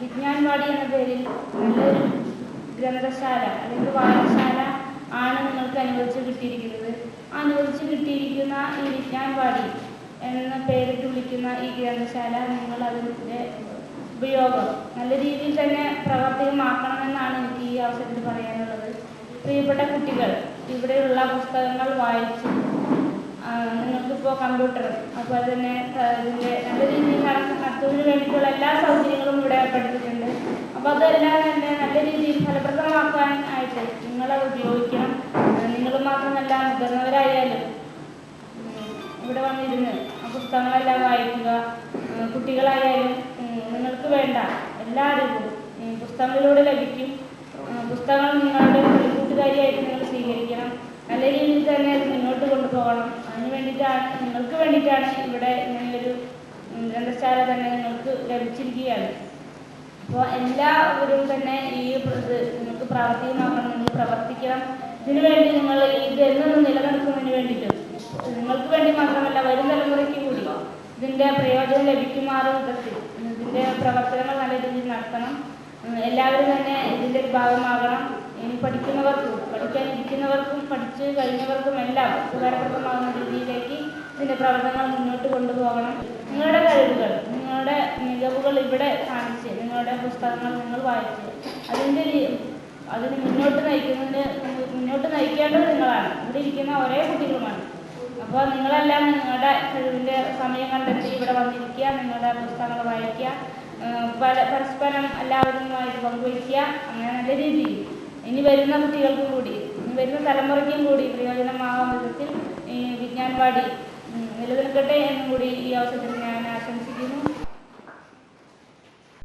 വിജ്ഞാൻവാടി എന്ന പേരിൽ നല്ലൊരു ഗ്രന്ഥശാല അല്ലെങ്കിൽ വായനശാല ആണ് നിങ്ങൾക്ക് അനുവദിച്ച് കിട്ടിയിരിക്കുന്നത്. അനുവദിച്ച് കിട്ടിയിരിക്കുന്ന ഈ വിജ്ഞാൻവാടി എന്ന പേരിട്ട് വിളിക്കുന്ന ഈ ഗ്രന്ഥശാല നിങ്ങൾ അതിന്റെ ഉപയോഗം നല്ല രീതിയിൽ തന്നെ പ്രാവർത്തികമാക്കണമെന്നാണ് എനിക്ക് ഈ അവസരത്തിൽ പറയാനുള്ളത്. പ്രിയപ്പെട്ട കുട്ടികൾ ഇവിടെയുള്ള പുസ്തകങ്ങൾ വായിച്ച് നിങ്ങൾക്കിപ്പോൾ കമ്പ്യൂട്ടർ അതുപോലെ തന്നെ ഇതിന്റെ നല്ല രീതിയിൽ നട- നടത്തുന്നതിന് വേണ്ടിയിട്ടുള്ള എല്ലാ സൗകര്യങ്ങളും ഇവിടെ പഠിപ്പിച്ചിട്ടുണ്ട് അപ്പോൾ അതെല്ലാം തന്നെ നല്ല രീതിയിൽ ഫലപ്രദമാക്കാൻ ആയിട്ട് നിങ്ങളത് ഉപയോഗിക്കണം. നിങ്ങൾ മാത്രമല്ല മുതിർന്നവരായാലും ഇവിടെ വന്നിരുന്ന് പുസ്തകങ്ങളെല്ലാം വായിക്കുക കുട്ടികളായാലും നിങ്ങൾക്ക് വേണ്ട എല്ലാ അറിവും പുസ്തകങ്ങളിലൂടെ ലഭിക്കും. പുസ്തകങ്ങൾ നിങ്ങളുടെ ഒരു കൂട്ടുകാരിയായിട്ട് നിങ്ങൾ സ്വീകരിക്കണം. നല്ല രീതിയിൽ തന്നെ അത് മുന്നോട്ട് കൊണ്ടുപോകണം. അതിന് വേണ്ടിയിട്ടാണ് നിങ്ങൾക്ക് വേണ്ടിയിട്ടാണ് ഇവിടെ ഇങ്ങനെയൊരു ഗ്രന്ഥശാല തന്നെ നിങ്ങൾക്ക് ലഭിച്ചിരിക്കുകയാണ്. അപ്പോൾ എല്ലാവരും തന്നെ ഈ നിങ്ങൾക്ക് പ്രാവർത്തികമാക്കണം നിങ്ങൾ പ്രവർത്തിക്കണം. ഇതിനു വേണ്ടി നിങ്ങൾ ഇത് എന്നും നിലനിർത്തുന്നതിന് വേണ്ടിയിട്ട് നിങ്ങൾക്ക് വേണ്ടി മാത്രമല്ല വരും തലമുറയ്ക്ക് കൂടി ഇതിന്റെ പ്രയോജനം ലഭിക്കുമാറും വിധത്തിൽ ഇതിന്റെ പ്രവർത്തനങ്ങൾ നല്ല രീതിയിൽ നടത്തണം. എല്ലാവരും തന്നെ ഇതിന്റെ ഒരു ഭാഗമാകണം. ഇനി പഠിക്കുന്നവർക്കും പഠിക്കാനിരിക്കുന്നവർക്കും പഠിച്ച് കഴിഞ്ഞവർക്കും എല്ലാം ഉപകാരപ്രദമാകുന്ന രീതിയിലേക്ക് ഇതിന്റെ പ്രവർത്തനങ്ങൾ മുന്നോട്ട് കൊണ്ടുപോകണം നിങ്ങളുടെ കഴിവുകൾ നിങ്ങളുടെ മികവുകൾ ഇവിടെ നിങ്ങളുടെ പുസ്തകങ്ങൾ നിങ്ങൾ വായിച്ചു. അതിന്റെ അതിന് മുന്നോട്ട് നയിക്കുന്നതിന്റെ മുന്നോട്ട് നയിക്കേണ്ടത് നിങ്ങളാണ്. ഇവിടെ ഇരിക്കുന്ന ഒരേ കുട്ടികളുമാണ്. അപ്പോൾ നിങ്ങളെല്ലാം നിങ്ങളുടെ കഴിവിന്റെ സമയം കണ്ടെത്തി ഇവിടെ വന്നിരിക്കുക നിങ്ങളുടെ പുസ്തകങ്ങൾ വായിക്കുക പല പരസ്പരം എല്ലാവരുമായിട്ട് പങ്കുവയ്ക്കുക അങ്ങനെ നല്ല രീതിയിൽ. ഇനി വരുന്ന കുട്ടികൾക്കും കൂടി ഇനി വരുന്ന തലമുറയ്ക്കും കൂടി പ്രയോജനമാകാൻ വിധത്തിൽ ഈ വിജ്ഞാൻവാടി നിലനിൽക്കട്ടെ എന്നും കൂടി ഈ അവസരത്തിൽ ഞാൻ ആശംസിക്കുന്നു.